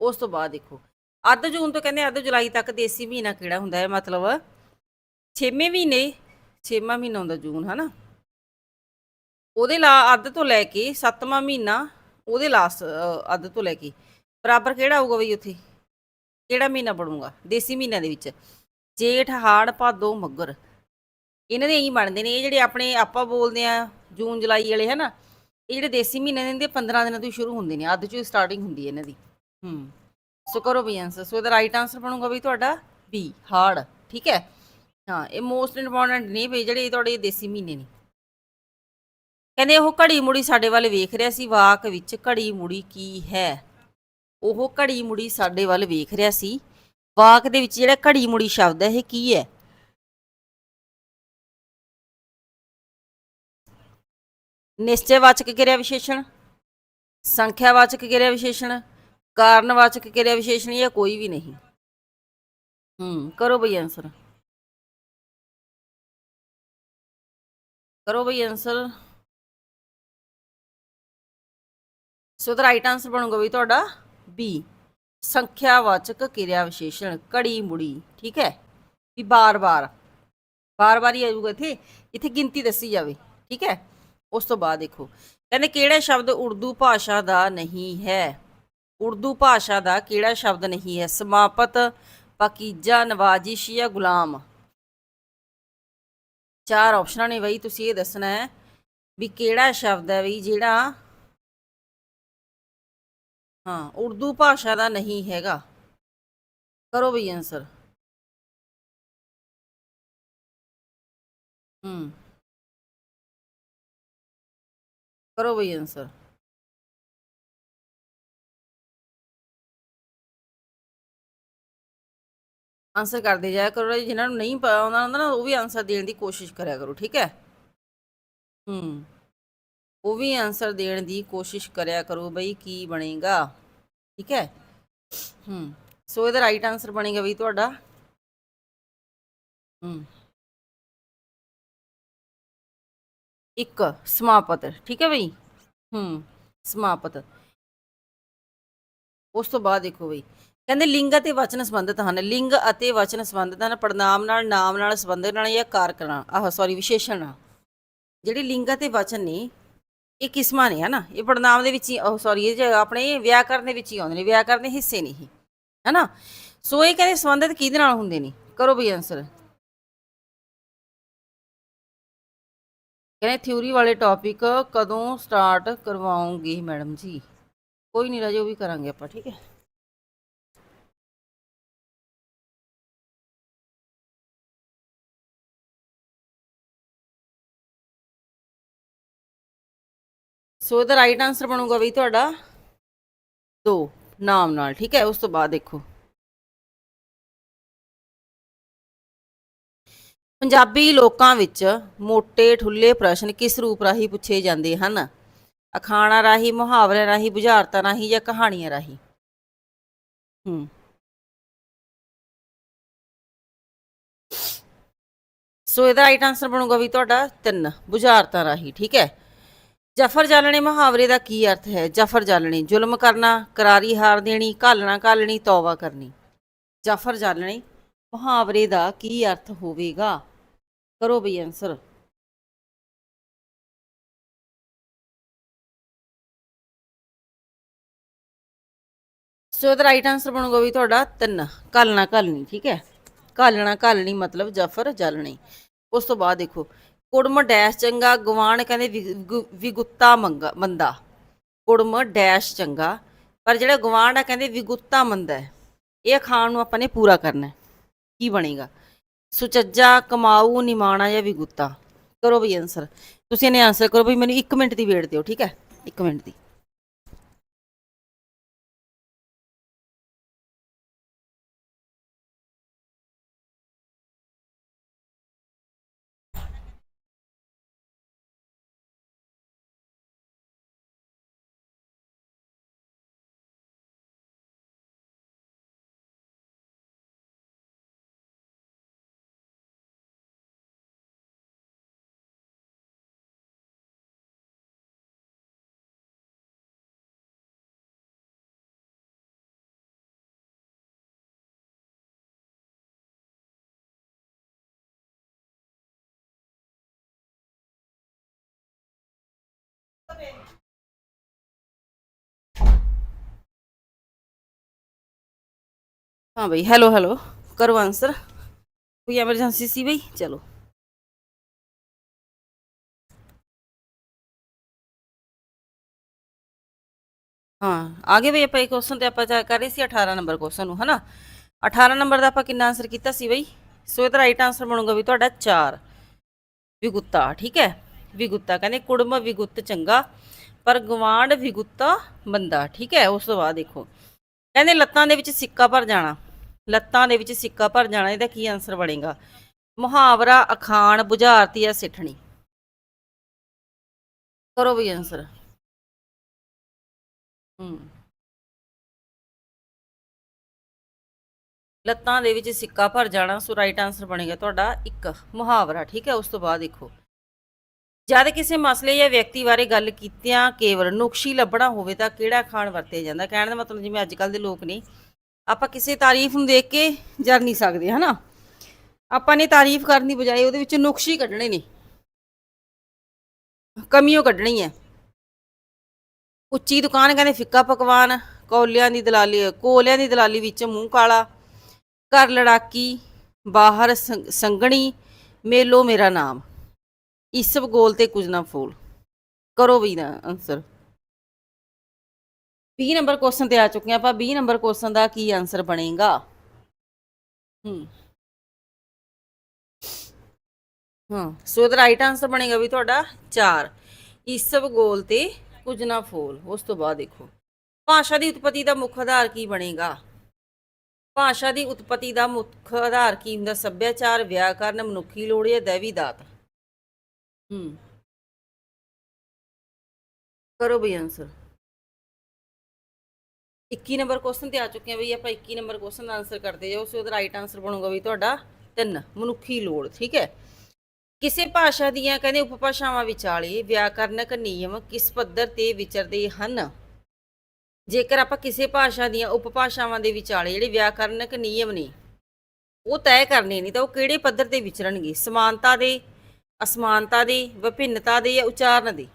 ਉਸ ਤੋਂ ਬਾਅਦ ਦੇਖੋ। ਅੱਧ ਜੂਨ ਤੋਂ ਕਹਿੰਦੇ ਅੱਧ ਜੁਲਾਈ ਤੱਕ ਦੇਸੀ ਮਹੀਨਾ ਕਿਹੜਾ ਹੁੰਦਾ ਹੈ? ਮਤਲਬ 6ਵੇਂ ਮਹੀਨੇ 6ਵਾਂ ਮਹੀਨਾ ਹੁੰਦਾ ਜੂਨ, ਹਨਾ? ਉਹਦੇ ਲਾ ਅੱਧ ਤੋਂ ਲੈ ਕੇ 7ਵਾਂ ਮਹੀਨਾ, ਉਹਦੇ ਲਾਸਟ ਅੱਧ ਤੋਂ ਲੈ ਕੇ। ਬਰਾਬਰ ਕਿਹੜਾ ਆਊਗਾ ਬਈ ਉੱਥੇ? ਕਿਹੜਾ ਮਹੀਨਾ ਬਣੂਗਾ ਦੇਸੀ ਮਹੀਨਿਆਂ ਦੇ ਵਿੱਚ। ਜੇਠ, ਹਾੜ, ਭਾਦੋ, ਮੱਗਰ। ਇਹਨਾਂ ਦੇ ਇਹੀ ਬਣਦੇ ਨੇ। ਇਹ ਜਿਹੜੇ ਆਪਣੇ ਆਪਾਂ ਬੋਲਦੇ ਆ ਜੂਨ, ਜੁਲਾਈ ਵਾਲੇ, ਹਨਾ? ਇਹ ਜਿਹੜੇ ਦੇਸੀ ਮਹੀਨੇ ਦੇ 15 ਦਿਨਾਂ ਤੋਂ ਹੀ ਸ਼ੁਰੂ ਹੁੰਦੇ ਨੇ। ਅੱਧ ਚੋਂ ਸਟਾਰਟਿੰਗ ਹੁੰਦੀ ਹੈ ਇਹਨਾਂ ਦੀ। ਹੂੰ। ਸੋ ਕਰੋ ਵੀ ਆਨਸਰ ਸੋ ਇਹਦਾ ਰਾਈਟ ਆਨਸਰ ਬਣੂਗਾ ਵੀ ਤੁਹਾਡਾ ਬੀ ਹਾਰਡ ਠੀਕ ਹੈ? ਹਾਂ, ਇਹ ਮੋਸਟ ਇੰਪੋਰਟੈਂਟ ਨੇ ਵੀ ਜਿਹੜੇ ਤੁਹਾਡੇ ਦੇਸੀ ਮਹੀਨੇ ਨੇ। ਕਹਿੰਦੇ ਉਹ ਘੜੀ ਮੁੜੀ ਸਾਡੇ ਵੱਲ ਵੇਖ ਰਿਹਾ ਸੀ, ਵਾਕ ਵਿੱਚ ਘੜੀ ਮੁੜੀ ਕੀ ਹੈ? ਉਹ ਘੜੀ ਮੁੜੀ ਸਾਡੇ ਵੱਲ ਵੇਖ ਰਿਹਾ ਸੀ। ਵਾਕ ਦੇ ਵਿੱਚ ਜਿਹੜਾ ਘੜੀ ਮੁੜੀ ਸ਼ਬਦ ਹੈ, ਇਹ ਕੀ ਹੈ? ਨਿਸ਼ਚੈਵਾਚਕ ਕਿਰਿਆ ਵਿਸ਼ੇਸ਼ਣ, ਸੰਖਿਆਵਾਚਕ ਕਿਰਿਆ ਵਿਸ਼ੇਸ਼ਣ, ਕਾਰਨਵਾਚਕ ਕਿਰਿਆ ਵਿਸ਼ੇਸ਼ਣ ਜਾਂ ਕੋਈ ਵੀ ਨਹੀਂ। ਹੂੰ, ਕਰੋ ਬਈ ਆਨਸਰ ਕਰੋ ਬਈ ਆਨਸਰ ਸੋ ਦਾ ਰਾਈਟ ਆਨਸਰ ਬਣੂਗਾ ਬਈ ਤੁਹਾਡਾ। ਬੀ ਸੰਖਿਆਵਾਚਕ ਕਿਰਿਆ ਵਿਸ਼ੇਸ਼ਣ ਕੜੀ ਮੁੜੀ, ਠੀਕ ਹੈ? ਵੀ ਬਾਰ-ਬਾਰ ਬਾਰ-ਬਾਰ ਹੀ ਆਊਗਾ ਇੱਥੇ ਇੱਥੇ ਗਿਣਤੀ ਦੱਸੀ ਜਾਵੇ, ਠੀਕ ਹੈ? ਉਸ ਤੋਂ ਬਾਅਦ ਦੇਖੋ, ਕਹਿੰਦੇ ਕਿਹੜਾ ਸ਼ਬਦ ਉਰਦੂ ਭਾਸ਼ਾ ਦਾ ਨਹੀਂ ਹੈ? ਉਰਦੂ ਭਾਸ਼ਾ ਦਾ ਕਿਹੜਾ ਸ਼ਬਦ ਨਹੀਂ ਹੈ? ਸਮਾਪਤ, ਪਾਕੀਜਾ, ਨਵਾਜਿਸ਼ ਜਾਂ ਗੁਲਾਮ? ਚਾਰ ਆਪਸ਼ਨਾਂ ਨੇ ਬਈ, ਤੁਸੀਂ ਇਹ ਦੱਸਣਾ ਹੈ ਵੀ ਕਿਹੜਾ ਸ਼ਬਦ ਹੈ ਬਈ ਜਿਹੜਾ ਹਾਂ, ਉਰਦੂ ਭਾਸ਼ਾ ਦਾ ਨਹੀਂ ਹੈਗਾ। ਕਰੋ ਬਈ ਆਨਸਰ ਹੂੰ। ਕਰੋ ਬਈ ਆਨਸਰ ਆਨਸਰ ਕਰਦੇ ਜਾਇਆ ਕਰੋ ਜੀ ਜਿਨ੍ਹਾਂ ਨੂੰ ਨਹੀਂ ਪਤਾ, ਉਹਨਾਂ ਦਾ ਨਾ, ਉਹ ਵੀ ਆਨਸਰ ਦੇਣ ਦੀ ਕੋਸ਼ਿਸ਼ ਕਰਿਆ ਕਰੋ, ਠੀਕ ਹੈ? ਹੂੰ। ਉਹ ਵੀ ਆਨਸਰ ਦੇਣ ਦੀ ਕੋਸ਼ਿਸ਼ ਕਰਿਆ ਕਰੋ ਬਈ ਕੀ ਬਣੇਗਾ। ਠੀਕ ਹੈ? ਹੂੰ, ਸੋ ਇਹਦਾ ਰਾਈਟ ਆਨਸਰ ਬਣੇਗਾ ਬਈ ਤੁਹਾਡਾ। ਹੂੰ। ਇੱਕ, ਸਮਾਪਤ। ਠੀਕ ਹੈ ਬਈ? ਹੂੰ, ਸਮਾਪਤ। ਉਸ ਤੋਂ ਬਾਅਦ ਦੇਖੋ ਬਈ। ਕਹਿੰਦੇ ਲਿੰਗ ਅਤੇ ਵਚਨ ਸੰਬੰਧਿਤ ਹਨ। ਲਿੰਗ ਅਤੇ ਵਚਨ ਸੰਬੰਧਿਤ ਹਨ। ਪੜਨਾਮ ਨਾਲ, ਨਾਮ ਨਾਲ ਸੰਬੰਧਿਤ ਨਾਲ ਜਾਂ ਕਾਰਕ ਆਹ ਸੌਰੀ ਵਿਸ਼ੇਸ਼ਣ ਨਾਲ। ਜਿਹੜੇ ਲਿੰਗ ਅਤੇ ਵਚਨ ਨੇ ਇਹ ਕਿਸਮਾਂ ਨੇ, ਹਨਾ? ਇਹ ਪੜਨਾਮ ਦੇ ਵਿੱਚ ਹੀ, ਉਹ ਸੌਰੀ ਇਹ 'ਚ ਆਪਣੇ ਵਿਆਕਰਨ ਦੇ ਵਿੱਚ ਹੀ ਆਉਂਦੇ ਨੇ ਵਿਆਕਰਨ ਦੇ ਹਿੱਸੇ ਨੇ ਇਹ, ਹਨਾ? ਸੋ ਇਹ ਕਹਿੰਦੇ ਸੰਬੰਧਿਤ ਕਿਹਦੇ ਨਾਲ ਹੁੰਦੇ ਨੇ? ਕਰੋ ਬਈ ਆਨਸਰ ਕਹਿੰਦੇ ਥਿਊਰੀ ਵਾਲੇ ਟੌਪਿਕ ਕਦੋਂ ਸਟਾਰਟ ਕਰਵਾਉਂਗੇ ਮੈਡਮ ਜੀ? ਕੋਈ ਨਹੀਂ ਰਾਜੇ ਉਹ ਵੀ ਕਰਾਂਗੇ ਆਪਾਂ, ਠੀਕ ਹੈ? ਸੋ ਇਹਦਾ ਰਾਈਟ ਆਨਸਰ ਬਣੂਗਾ ਵੀ ਤੁਹਾਡਾ 2 ਨਾਮ ਨਾਲ, ਠੀਕ ਹੈ? ਉਸ ਤੋਂ ਬਾਅਦ ਦੇਖੋ। ਪੰਜਾਬੀ ਲੋਕਾਂ ਵਿੱਚ ਮੋٹے ਠੁੱਲੇ ਪ੍ਰਸ਼ਨ ਕਿਸ ਰੂਪ ਰਾਹੀਂ ਪੁੱਛੇ ਜਾਂਦੇ ਹਨ? ਅਖਾਣਾ ਰਾਹੀਂ ਮੁਹਾਵਰੇ ਰਾਹੀਂ, ਬੁਝਾਰਤਾਂ ਰਾਹੀਂ ਜਾਂ ਕਹਾਣੀਆਂ ਰਾਹੀਂ? ਹੂੰ। ਸੋ ਇਹਦਾ ਰਾਈਟ ਆਨਸਰ ਬਣੂਗਾ ਵੀ ਤੁਹਾਡਾ 3 ਬੁਝਾਰਤਾਂ ਰਾਹੀਂ, ਠੀਕ ਹੈ? ਜਫਰ ਜਾਲਣੇ ਮੁਹਾਵਰੇ ਦਾ ਕੀ ਅਰਥ ਹੈ? ਜਫਰ ਜਾਲਣੇ, ਜ਼ੁਲਮ ਕਰਨਾ, ਕਰਾਰੀ ਹਾਰ ਦੇਣੀ, ਘਾਲਣਾ, ਘਾਲਣੀ, ਤੌਬਾ ਕਰਨੀ। ਜਫਰ ਜਾਲਣੇ ਮੁਹਾਵਰੇ ਦਾ ਕੀ ਅਰਥ ਹੋਵੇਗਾ? ਕਰੋ ਬਈ ਆਨਸਰ ਸੋ ਇਹਦਾ ਰਾਈਟ ਆਨਸਰ ਬਣੂਗਾ ਵੀ ਤੁਹਾਡਾ 3 ਘਾਲਣਾ, ਘਾਲਣੀ, ਠੀਕ ਹੈ? ਘਾਲਣਾ, ਘਾਲਣੀ ਮਤਲਬ ਜਫਰ ਜਾਲਣੀ। ਉਸ ਤੋਂ ਬਾਅਦ ਦੇਖੋ ਕੁੜਮ ਡੈਸ਼ ਚੰਗਾ ਗਵਾਨ ਕਹਿੰਦੇ ਵਿਗ- ਗੁ- ਵਿਗੁੱਤਾ ਮੰਗਾ, ਮੰਦਾ। ਕੁੜਮ ਡੈਸ਼ ਚੰਗਾ, ਪਰ ਜਿਹੜਾ ਗਵਾਨ ਆ ਕਹਿੰਦੇ ਵਿਗੁੱਤਾ ਮੰਦਾ ਹੈ। ਇਹ ਖਾਣ ਨੂੰ ਆਪਾਂ ਨੇ ਪੂਰਾ ਕਰਨਾ ਹੈ। ਕੀ ਬਣੇਗਾ? ਸੁਚੱਜਾ, ਕਮਾਊ, ਨਿਮਾਣਾ ਜਾਂ ਵਿਗੁੱਤਾ? ਕਰੋ ਬਈ ਆਨਸਰ ਤੁਸੀਂ ਇਹਨੇ ਆਨਸਰ ਕਰੋ ਵੀ ਮੈਨੂੰ 1 ਮਿੰਟ ਦੀ ਵੇਟ ਦਿਓ, ਠੀਕ ਹੈ? 1 ਮਿੰਟ ਦੀ। ਹਾਂ ਬਈ ਹੈਲੋ ਹੈਲੋ ਕਰੋ ਆਨਸਰ ਕੋਈ ਐਮਰਜੈਂਸੀ ਸੀ ਬਈ? ਚਲੋ। ਹਾਂ ਆਗੇ ਬਈ ਆਪਾਂ ਇੱਕ ਕੁਐਸਚਨ ਤੇ, ਆਪਾਂ ਕਰ ਰਹੇ ਸੀ 18 ਨੰਬਰ ਕੁਐਸਚਨ ਨੂੰ, ਹਨਾ? 18 ਨੰਬਰ ਦਾ ਆਪਾਂ ਕਿੰਨਾ ਆਨਸਰ ਕੀਤਾ ਸੀ ਬਈ? ਸੋ ਇਹਦਾ ਰਾਈਟ ਆਨਸਰ ਬਣੂਗਾ ਵੀ ਤੁਹਾਡਾ 4 ਵੀ ਗੁੱਤਾ ਠੀਕ ਹੈ? ਵਿਗੁੱਤਾ, ਕਹਿੰਦੇ ਕੁੜਮ ਵਿਗੁੱਤ ਚੰਗਾ, ਪਰ ਗਵਾਂਡ ਵਿਗੁੱਤਾ ਮੰਦਾ, ਠੀਕ ਹੈ, ਉਸ ਤੋਂ ਬਾਅਦ ਦੇਖੋ। ਕਹਿੰਦੇ ਲੱਤਾਂ ਦੇ ਵਿੱਚ ਸਿੱਕਾ ਭਰ ਜਾਣਾ, ਲੱਤਾਂ ਦੇ ਵਿੱਚ ਸਿੱਕਾ ਭਰ ਜਾਣਾ, ਇਹਦਾ ਕੀ ਆਨਸਰ ਬਣੇਗਾ? ਮੁਹਾਵਰਾ, ਅਖਾਣ, ਬੁਝਾਰਤੀ ਜਾਂ ਸਿੱਠਣੀ। ਕਰੋ ਵੀ ਆਨਸਰ ਹੂੰ। ਲੱਤਾਂ ਦੇ ਵਿੱਚ ਸਿੱਕਾ ਭਰ ਜਾਣਾ, ਸੋ ਰਾਈਟ ਆਨਸਰ ਬਣੇਗਾ ਤੁਹਾਡਾ ਇੱਕ, ਮੁਹਾਵਰਾ, ਠੀਕ ਹੈ, ਉਸ ਤੋਂ ਬਾਅਦ ਦੇਖੋ। ਜਦ ਕਿਸੇ ਮਸਲੇ ਜਾਂ ਵਿਅਕਤੀ ਬਾਰੇ ਗੱਲ ਕੀਤਿਆਂ ਕੇਵਲ ਨੁਕਸ਼ੀ ਲੱਭਣਾ ਹੋਵੇ ਤਾਂ ਕਿਹੜਾ ਖਾਣ ਵਰਤਿਆ ਜਾਂਦਾ? ਕਹਿਣ ਦਾ ਮਤਲਬ ਜਿਵੇਂ ਅੱਜ ਕੱਲ ਦੇ ਲੋਕ ਨੇ, ਆਪਾਂ ਕਿਸੇ ਤਾਰੀਫ ਨੂੰ ਦੇਖ ਕੇ ਜਰ ਨਹੀਂ ਸਕਦੇ, ਹਨਾ? ਆਪਾਂ ਨੇ ਤਾਰੀਫ ਕਰਨ ਦੀ ਬਜਾਏ ਉਹਦੇ ਵਿੱਚ ਨੁਕਸ਼ੀ ਕੱਢਣੇ ਨੇ। ਕਮੀਆਂ ਕੱਢਣੀ ਹੈ। ਉੱਚੀ ਦੁਕਾਨ ਕਹਿੰਦੇ ਫਿੱਕਾ ਪਕਵਾਨ, ਕੋਲਿਆਂ ਦੀ ਦਲਾਲੀ, ਕੋਲਿਆਂ ਦੀ ਦਲਾਲੀ ਵਿੱਚ ਮੂੰਹ ਕਾਲਾ, ਘਰ ਲੜਾਕੀ, ਬਾਹਰ ਸੰਗ- ਸੰਗਣੀ, ਮੇਲੋ ਮੇਰਾ ਨਾਮ। ਇਸ ਗੋਲ ਤੇ ਕੁਝ ਨਾ ਫੋਲ। ਕਰੋ ਵੀ ਨਾ ਆਨਸਰ 20 ਨੰਬਰ ਕੁਐਸਚਨ ਤੇ ਆ ਚੁੱਕੇ ਹਾਂ ਆਪਾਂ। 20 ਨੰਬਰ ਕੁਐਸਚਨ ਦਾ ਕੀ ਆਨਸਰ ਬਣੇਗਾ? ਹੂੰ। ਹਾਂ। ਸੋ ਇਹਦਾ ਰਾਈਟ ਆਨਸਰ ਬਣੇਗਾ ਵੀ ਤੁਹਾਡਾ 4 ਇਸ ਗੋਲ ਤੇ ਕੁਝ ਨਾ ਫੋਲ। ਉਸ ਤੋਂ ਬਾਅਦ ਦੇਖੋ। ਭਾਸ਼ਾ ਦੀ ਉਤਪਤੀ ਦਾ ਮੁੱਖ ਆਧਾਰ ਕੀ ਬਣੇਗਾ? ਭਾਸ਼ਾ ਦੀ ਉਤਪਤੀ ਦਾ ਮੁੱਖ ਆਧਾਰ ਕੀ ਹੁੰਦਾ? ਸੱਭਿਆਚਾਰ, ਵਿਆਕਰਨ, ਮਨੁੱਖੀ ਲੋੜ ਜਾਂ ਦੈਵੀ ਦਾਤ? ਕਰੋ ਬਈ ਆਨਸਰ 21 ਨੰਬਰ ਕੁਐਸਚਨ ਤੇ ਆ ਚੁੱਕੇ ਹਾਂ ਬਈ ਆਪਾਂ 21 ਨੰਬਰ ਕੁਐਸਚਨ ਦਾ ਆਨਸਰ ਕਰਦੇ ਜਾਓ ਸੋ ਉਹਦਾ ਰਾਈਟ ਆਨਸਰ ਬਣੂਗਾ ਵੀ ਤੁਹਾਡਾ 3 ਮਨੁੱਖੀ ਲੋੜ ਠੀਕ ਹੈ? ਕਿਸੇ ਭਾਸ਼ਾ ਦੀਆਂ ਕਹਿੰਦੇ ਉਪਭਾਸ਼ਾਵਾਂ ਵਿਚਾਲੇ ਵਿਆਕਰਨਕ ਨਿਯਮ ਕਿਸ ਪੱਧਰ ਤੇ ਵਿਚਰਦੇ ਹਨ? ਜੇਕਰ ਆਪਾਂ ਕਿਸੇ ਭਾਸ਼ਾ ਦੀਆਂ ਉਪਭਾਸ਼ਾਵਾਂ ਦੇ ਵਿਚਾਲੇ ਜਿਹੜੇ ਵਿਆਕਰਨਕ ਨਿਯਮ ਨੇ ਉਹ ਤੈਅ ਕਰਨੇ ਨਹੀਂ ਤਾਂ ਉਹ ਕਿਹੜੇ ਪੱਧਰ ਤੇ ਵਿਚਰਨਗੇ? ਸਮਾਨਤਾ ਦੇ ਅਸਮਾਨਤਾ ਦੀ, ਵਿਭਿੰਨਤਾ ਦੀ ਜਾਂ ਉਚਾਰਨ ਦੀ?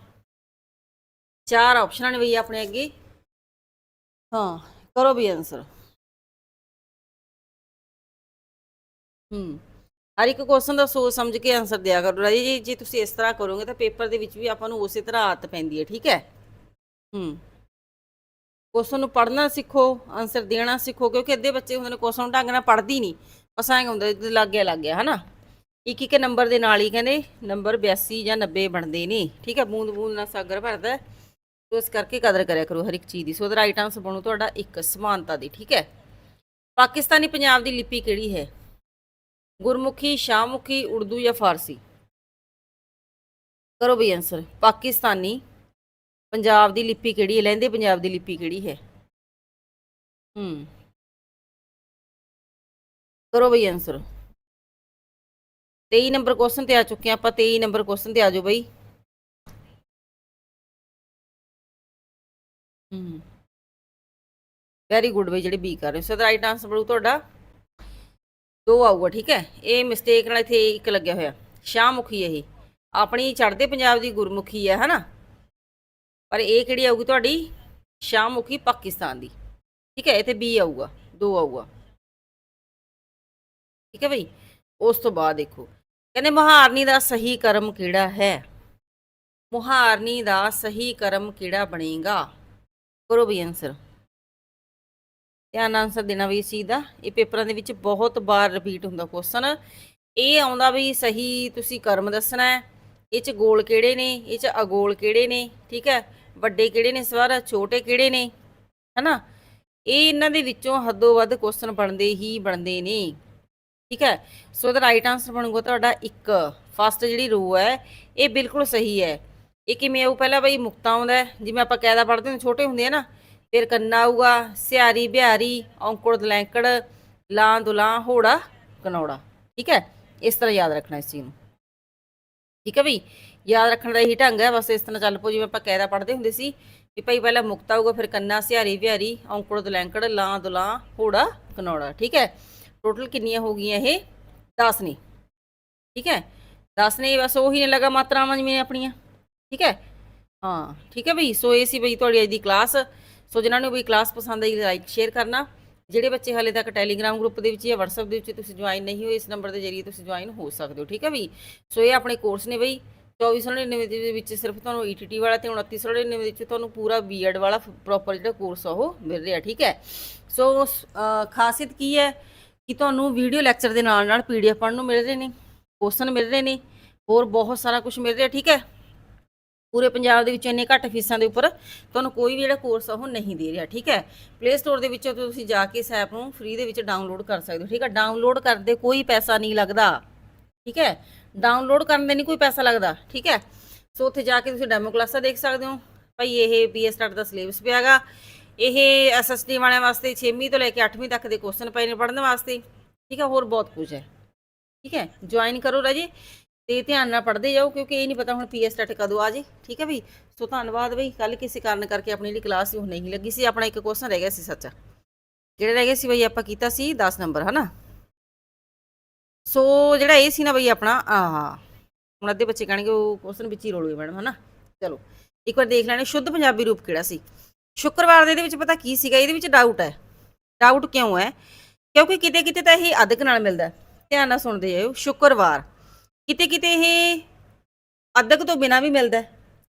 ਚਾਰ ਆਪਸ਼ਨਾਂ ਨੇ ਵੀ ਆਪਣੇ ਅੱਗੇ। ਹਾਂ, ਕਰੋ ਵੀ ਆਨਸਰ ਹੂੰ, ਹਰ ਇੱਕ ਕੁਐਸਚਨ ਦਾ ਸੋਚ ਸਮਝ ਕੇ ਆਨਸਰ ਦਿਆ ਕਰੋ। ਰਾਜੀ ਜੀ, ਜੇ ਤੁਸੀਂ ਇਸ ਤਰ੍ਹਾਂ ਕਰੋਗੇ ਤਾਂ ਪੇਪਰ ਦੇ ਵਿੱਚ ਵੀ ਆਪਾਂ ਨੂੰ ਉਸੇ ਤਰ੍ਹਾਂ ਆਦਤ ਪੈਂਦੀ ਹੈ, ਠੀਕ ਹੈ? ਹੂੰ। ਕੁਐਸਚਨ ਨੂੰ ਪੜ੍ਹਨਾ ਸਿੱਖੋ ਆਨਸਰ ਦੇਣਾ ਸਿੱਖੋ, ਕਿਉਂਕਿ ਅੱਧੇ ਬੱਚੇ ਹੁੰਦੇ ਨੇ ਕੁਐਸਚਨ ਢੰਗ ਨਾਲ ਪੜ੍ਹਦੀ ਨਹੀਂ। ਬਸ ਹੁੰਦਾ ਜਿੱਦ ਲੱਗ ਗਿਆ ਲੱਗ ਗਿਆ, ਹਨਾ? ਇੱਕ ਇੱਕ ਨੰਬਰ ਦੇ ਨਾਲ ਹੀ ਕਹਿੰਦੇ ਨੰਬਰ 82 ਜਾਂ 90 ਬਣਦੇ ਨੇ ਠੀਕ ਹੈ, ਬੂੰਦ ਬੂੰਦ ਨਾਲ ਸਾਗਰ ਭਰਦਾ ਸੋ ਇਸ ਕਰਕੇ ਕਦਰ ਕਰਿਆ ਕਰੋ ਹਰ ਇੱਕ ਚੀਜ਼ ਦੀ। ਸੋ ਦਾ ਰਾਈਟ ਆਨਸਰ ਬਣੂ ਤੁਹਾਡਾ ਇੱਕ ਸਮਾਨਤਾ ਦੀ, ਠੀਕ ਹੈ। ਪਾਕਿਸਤਾਨੀ ਪੰਜਾਬ ਦੀ ਲਿਪੀ ਕਿਹੜੀ ਹੈ? ਗੁਰਮੁਖੀ, ਸ਼ਾਹਮੁਖੀ, ਉਰਦੂ ਜਾਂ ਫਾਰਸੀ? ਕਰੋ ਬਈ ਆਨਸਰ ਪਾਕਿਸਤਾਨੀ ਪੰਜਾਬ ਦੀ ਲਿਪੀ ਕਿਹੜੀ ਹੈ? ਲਹਿੰਦੇ ਪੰਜਾਬ ਦੀ ਲਿਪੀ ਕਿਹੜੀ ਹੈ? ਹੂੰ। ਕਰੋ ਬਈ ਆਨਸਰ 23 ਨੰਬਰ ਕੁਐਸਚਨ ਤੇ ਆ ਚੁੱਕੇ ਹਾਂ ਆਪਾਂ 23 ਨੰਬਰ ਕੁਐਸਚਨ ਤੇ ਆ ਜਾਓ ਬਈ। ਹੂੰ। ਵੈਰੀ ਗੁੱਡ ਬਈ, ਜਿਹੜੇ ਬੀ ਕਰ ਰਹੇ ਸੋ ਦਾ ਰਾਈਟ ਆਨਸਰ ਬਣੂ ਤੁਹਾਡਾ। ਦੋ ਆਊਗਾ, ਠੀਕ ਹੈ? ਇਹ ਮਿਸਟੇਕ ਨਾਲ ਇੱਥੇ ਇੱਕ ਲੱਗਿਆ ਹੋਇਆ। ਸ਼ਾਹਮੁਖੀ ਇਹ। ਆਪਣੀ ਚੜ੍ਹਦੇ ਪੰਜਾਬ ਦੀ ਗੁਰਮੁਖੀ ਹੈ, ਹਨਾ? ਪਰ ਇਹ ਕਿਹੜੀ ਆਊਗੀ ਤੁਹਾਡੀ? ਸ਼ਾਹਮੁਖੀ ਪਾਕਿਸਤਾਨ ਦੀ। ਠੀਕ ਹੈ, ਇੱਥੇ ਬੀ ਆਊਗਾ, ਦੋ ਆਊਗਾ। ਠੀਕ ਹੈ ਬਈ? ਉਸ ਤੋਂ ਬਾਅਦ ਦੇਖੋ। ਕਹਿੰਦੇ ਮੁਹਾਰਨੀ ਦਾ ਸਹੀ ਕਰਮ ਕਿਹੜਾ ਹੈ? ਮੁਹਾਰਨੀ ਦਾ ਸਹੀ ਕਰਮ ਕਿਹੜਾ ਬਣੇਗਾ? ਕਰੋ ਬਈ ਆਨਸਰ ਧਿਆਨ ਆਨਸਰ ਦੇਣਾ ਵੀ ਇਸ ਦਾ। ਇਹ ਪੇਪਰਾਂ ਦੇ ਵਿੱਚ ਬਹੁਤ ਵਾਰ ਰਿਪੀਟ ਹੁੰਦਾ ਕੁਐਸਚਨ ਇਹ ਆਉਂਦਾ ਵੀ ਸਹੀ ਤੁਸੀਂ ਕਰਮ ਦੱਸਣਾ ਹੈ। ਇਹ ਚ ਗੋਲ ਕਿਹੜੇ ਨੇ? ਇਹ ਚ ਅਗੋਲ ਕਿਹੜੇ ਨੇ? ਠੀਕ ਹੈ? ਵੱਡੇ ਕਿਹੜੇ ਨੇ ਸਵਾਰ ਛੋਟੇ ਕਿਹੜੇ ਨੇ? ਹਨਾ? ਇਹ ਇਹਨਾਂ ਦੇ ਵਿੱਚੋਂ ਹੱਦੋਂ ਵੱਧ ਕੁਐਸਚਨ ਬਣਦੇ ਹੀ ਬਣਦੇ ਨੇ। ਠੀਕ ਹੈ? ਸੋ ਦਾ ਰਾਈਟ ਆਨਸਰ ਬਣੂਗਾ ਤੁਹਾਡਾ ਇੱਕ। ਫਸਟ ਜਿਹੜੀ ਰੋ ਹੈ, ਇਹ ਬਿਲਕੁਲ ਸਹੀ ਹੈ। ਇਹ ਕਿਵੇਂ ਆਊ? ਪਹਿਲਾਂ ਬਈ ਮੁਕਤਾ ਆਉਂਦਾ ਜਿਵੇਂ ਆਪਾਂ ਕਾਇਦਾ ਪੜ੍ਹਦੇ ਹੁੰਦੇ, ਛੋਟੇ ਹੁੰਦੇ ਆ ਨਾ। ਫਿਰ ਕੰਨਾ ਆਊਗਾ, ਸਿਆਰੀ, ਬਿਹਾਰੀ, ਔਂਕੜ, ਦਲੈਂਕੜ, ਲਾਂ, ਦੁਲਾਂ, ਹੋੜਾ, ਕਨੌੜਾ। ਠੀਕ ਹੈ? ਇਸ ਤਰ੍ਹਾਂ ਯਾਦ ਰੱਖਣਾ ਇਸ ਚੀਜ਼ ਨੂੰ। ਠੀਕ ਹੈ ਬਈ? ਯਾਦ ਰੱਖਣ ਦਾ ਇਹੀ ਢੰਗ ਹੈ। ਬਸ ਇਸ ਤਰ੍ਹਾਂ ਚੱਲ ਪੋ ਜਿਵੇਂ ਆਪਾਂ ਕਾਇਦਾ ਪੜ੍ਹਦੇ ਹੁੰਦੇ ਸੀ। ਕਿ ਭਾਈ ਪਹਿਲਾਂ ਮੁਕਤਾ ਆਊਗਾ, ਫਿਰ ਕੰਨਾ, ਸਿਆਰੀ, ਬਿਹਾਰੀ, ਔਂਕੜ, ਦਲੈਂਕੜ, ਲਾਂ, ਦੁਲਾਂ, ਹੋੜਾ, ਕਨੌੜਾ। ਠੀਕ ਹੈ? ਟੋਟਲ ਕਿੰਨੀਆਂ ਹੋ ਗਈਆਂ ਇਹ? 10 ਨੇ। ਠੀਕ ਹੈ? 10 ਨੇ ਬਸ ਉਹੀ ਨੇ ਲਗਾ ਮਾਤਰਾਵਾਂ ਜਿਵੇਂ ਆਪਣੀਆਂ। ਠੀਕ ਹੈ? ਹਾਂ, ਠੀਕ ਹੈ ਬਈ? ਸੋ ਇਹ ਸੀ ਬਈ ਤੁਹਾਡੀ ਅੱਜ ਦੀ ਕਲਾਸ ਸੋ ਜਿਨ੍ਹਾਂ ਨੂੰ ਵੀ ਕਲਾਸ ਪਸੰਦ ਆਈ ਲਾਈਕ ਸ਼ੇਅਰ ਕਰਨਾ। ਜਿਹੜੇ ਬੱਚੇ ਹਾਲੇ ਤੱਕ ਟੈਲੀਗ੍ਰਾਮ ਗਰੁੱਪ ਦੇ ਵਿੱਚ ਜਾਂ WhatsApp ਦੇ ਵਿੱਚ ਤੁਸੀਂ ਜੁਆਇਨ ਨਹੀਂ ਹੋਏ, ਇਸ ਨੰਬਰ ਦੇ ਜ਼ਰੀਏ ਤੁਸੀਂ ਜੁਆਇਨ ਹੋ ਸਕਦੇ ਹੋ। ਠੀਕ ਹੈ ਬਈ? ਸੋ ਇਹ ਆਪਣੇ ਕੋਰਸ ਨੇ ਬਈ। 2499 ਦੇ ਵਿੱਚ ਸਿਰਫ ਤੁਹਾਨੂੰ ETT ਵਾਲਾ ਤੇ 2999 ਦੇ ਵਿੱਚ ਤੁਹਾਨੂੰ ਪੂਰਾ ਬੀਐਡ ਵਾਲਾ ਪ੍ਰੋਪਰ ਜਿਹੜਾ ਕੋਰਸ ਆ ਉਹ ਮਿਲ ਰਿਹਾ। ਠੀਕ ਹੈ? ਸੋ ਖਾਸੀਅਤ ਕੀ ਹੈ? ਕਿ ਤੁਹਾਨੂੰ ਵੀਡੀਓ ਲੈਕਚਰ ਦੇ ਨਾਲ ਨਾਲ ਪੀਡੀਐਫ ਪੜ੍ਹਨ ਨੂੰ ਮਿਲ ਰਹੇ ਨੇ ਕੁਐਸਚਨ ਮਿਲ ਰਹੇ ਨੇ, ਹੋਰ ਬਹੁਤ ਸਾਰਾ ਕੁਝ ਮਿਲ ਰਿਹਾ, ਠੀਕ ਹੈ? ਪੂਰੇ ਪੰਜਾਬ ਦੇ ਵਿੱਚ ਇੰਨੇ ਘੱਟ ਫੀਸਾਂ ਦੇ ਉੱਪਰ ਤੁਹਾਨੂੰ ਕੋਈ ਵੀ ਜਿਹੜਾ ਕੋਰਸ ਆ ਉਹ ਨਹੀਂ ਦੇ ਰਿਹਾ, ਠੀਕ ਹੈ? ਪਲੇ ਸਟੋਰ ਦੇ ਵਿੱਚੋਂ ਤੁਸੀਂ ਜਾ ਕੇ ਇਸ ਐਪ ਨੂੰ ਫ੍ਰੀ ਦੇ ਵਿੱਚ ਡਾਊਨਲੋਡ ਕਰ ਸਕਦੇ ਹੋ, ਠੀਕ ਹੈ? ਡਾਊਨਲੋਡ ਕਰਦੇ ਕੋਈ ਪੈਸਾ ਨਹੀਂ ਲੱਗਦਾ, ਠੀਕ ਹੈ? ਡਾਊਨਲੋਡ ਕਰਨ ਦੇ ਨਹੀਂ ਕੋਈ ਪੈਸਾ ਲੱਗਦਾ, ਠੀਕ ਹੈ? ਸੋ ਉੱਥੇ ਜਾ ਕੇ ਤੁਸੀਂ ਡੈਮੋ ਕਲਾਸਾਂ ਦੇਖ ਸਕਦੇ ਹੋ। ਭਾਈ, ਇਹ ਪੀਐਸ ਸਟਾਰਟ ਦਾ ਸਿਲੇਬਸ ਪਿਆਗਾ ਇਹ ਐਸਐਸਟੀ ਵਾਲਿਆਂ ਵਾਸਤੇ 6ਵੀਂ ਤੋਂ ਲੈ ਕੇ 8ਵੀਂ ਤੱਕ ਦੇ ਕੁਐਸਚਨ ਪਏ ਨੇ ਪੜ੍ਹਨ ਵਾਸਤੇ। ਠੀਕ ਹੈ, ਹੋਰ ਬਹੁਤ ਕੁਝ ਹੈ। ਠੀਕ ਹੈ ਜੁਆਇਨ ਕਰੋ ਰਾਜੇ ਤੇ ਧਿਆਨ ਨਾਲ ਪੜ੍ਹਦੇ ਜਾਓ ਕਿਉਂਕਿ ਇਹ ਨਹੀਂ ਪਤਾ ਹੁਣ ਪੀਐਸ ਟੈਟ ਕਦੋਂ ਆ ਜੇ। ਠੀਕ ਹੈ ਬਈ ਸੋ ਧੰਨਵਾਦ ਬਈ ਕੱਲ ਕਿਸੇ ਕਾਰਨ ਕਰਕੇ ਆਪਣੀ ਜਿਹੜੀ ਕਲਾਸ ਸੀ ਉਹ ਨਹੀਂ ਲੱਗੀ ਸੀ। ਆਪਣਾ ਇੱਕ ਕੁਐਸਚਨ ਰਹਿ ਗਿਆ ਸੀ ਸੱਚਾ। ਜਿਹੜੇ ਰਹਿ ਗਏ ਸੀ ਬਈ ਆਪਾਂ ਕੀਤਾ ਸੀ 10 ਨੰਬਰ, ਹਨਾ? ਸੋ ਜਿਹੜਾ ਇਹ ਸੀ ਨਾ ਬਈ ਆਪਣਾ, ਆਹ, ਹੁਣ ਅੱਧੇ ਬੱਚੇ ਕਹਿਣਗੇ ਉਹ ਕੁਐਸਚਨ ਵਿੱਚ ਹੀ ਰੋਲੂਗੇ ਮੈਡਮ ਹਨਾ? ਚਲੋ, ਇੱਕ ਵਾਰ ਦੇਖ ਲੈਣੇ। ਸ਼ੁੱਧ ਪੰਜਾਬੀ ਰੂਪ ਕਿਹੜਾ ਸੀ? ਸ਼ੁੱਕਰਵਾਰ ਦੇ ਇਹਦੇ ਵਿੱਚ ਪਤਾ ਕੀ ਸੀਗਾ, ਇਹਦੇ ਵਿੱਚ ਡਾਊਟ ਹੈ। ਡਾਊਟ ਕਿਉਂ ਹੈ? ਕਿਉਂਕਿ ਕਿਤੇ ਕਿਤੇ ਤਾਂ ਇਹ ਅਧਿਕ ਨਾਲ ਮਿਲਦਾ ਧਿਆਨ ਨਾਲ ਸੁਣਦੇ ਜਾਇਓ, ਸ਼ੁੱਕਰਵਾਰ। ਕਿਤੇ ਕਿਤੇ ਇਹ ਅਧਿਕ ਤੋਂ ਬਿਨਾ ਵੀ ਮਿਲਦਾ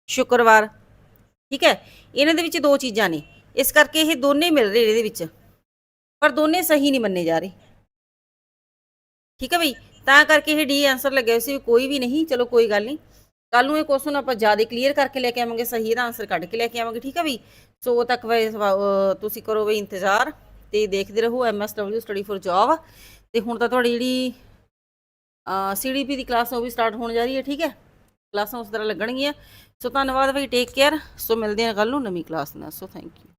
ਸ਼ੁੱਕਰਵਾਰ। ਠੀਕ ਹੈ? ਇਹਨਾਂ ਦੇ ਵਿੱਚ ਦੋ ਚੀਜ਼ਾਂ ਨੇ। ਇਸ ਕਰਕੇ ਇਹ ਦੋਨੇ ਮਿਲ ਰਹੇ ਇਹਦੇ ਵਿੱਚ। ਪਰ ਦੋਨੇ ਸਹੀ ਨਹੀਂ ਮੰਨੇ ਜਾ ਰਹੇ। ਠੀਕ ਹੈ ਬਈ? ਤਾਂ ਕਰਕੇ ਇਹ ਡੀ ਆਨਸਰ ਲੱਗਿਆ ਹੋਇਆ ਸੀ ਵੀ ਕੋਈ ਵੀ ਨਹੀਂ, ਚਲੋ ਕੋਈ ਗੱਲ ਨਹੀਂ। ਕੱਲ ਨੂੰ ਇਹ ਕੁਐਸਚਨ ਆਪਾਂ ਜ਼ਿਆਦਾ ਕਲੀਅਰ ਕਰਕੇ ਲੈ ਕੇ ਆਵਾਂਗੇ, ਸਹੀ ਦਾ ਆਨਸਰ ਕੱਢ ਕੇ ਲੈ ਕੇ ਆਵਾਂਗੇ, ਠੀਕ ਹੈ ਬਈ? ਸੋ ਉਦੋਂ ਤੱਕ ਵੇ- ਅਹ ਤੁਸੀਂ ਕਰੋ ਬਈ ਇੰਤਜ਼ਾਰ ਤੇ ਦੇਖਦੇ ਰਹੋ ਐਮਐਸਡਬਲਯੂ ਸਟੱਡੀ ਫॉर ਜੌਬ ਤੇ ਹੁਣ ਤਾਂ ਤੁਹਾਡੀ ਜਿਹੜੀ ਸੀਡੀਪੀ ਦੀ ਕਲਾਸ ਉਹ ਵੀ ਸਟਾਰਟ ਹੋਣ ਜਾ ਰਹੀ ਹੈ, ਠੀਕ ਹੈ? ਕਲਾਸਾਂ ਉਸ ਤਰ੍ਹਾਂ ਲੱਗਣਗੀਆਂ। ਸੋ ਧੰਨਵਾਦ ਬਈ ਟੇਕ ਕੇਅਰ ਸੋ ਮਿਲਦੇ ਹਾਂ ਕੱਲ ਨੂੰ ਨਵੀਂ ਕਲਾਸ ਨਾਲ। So thank you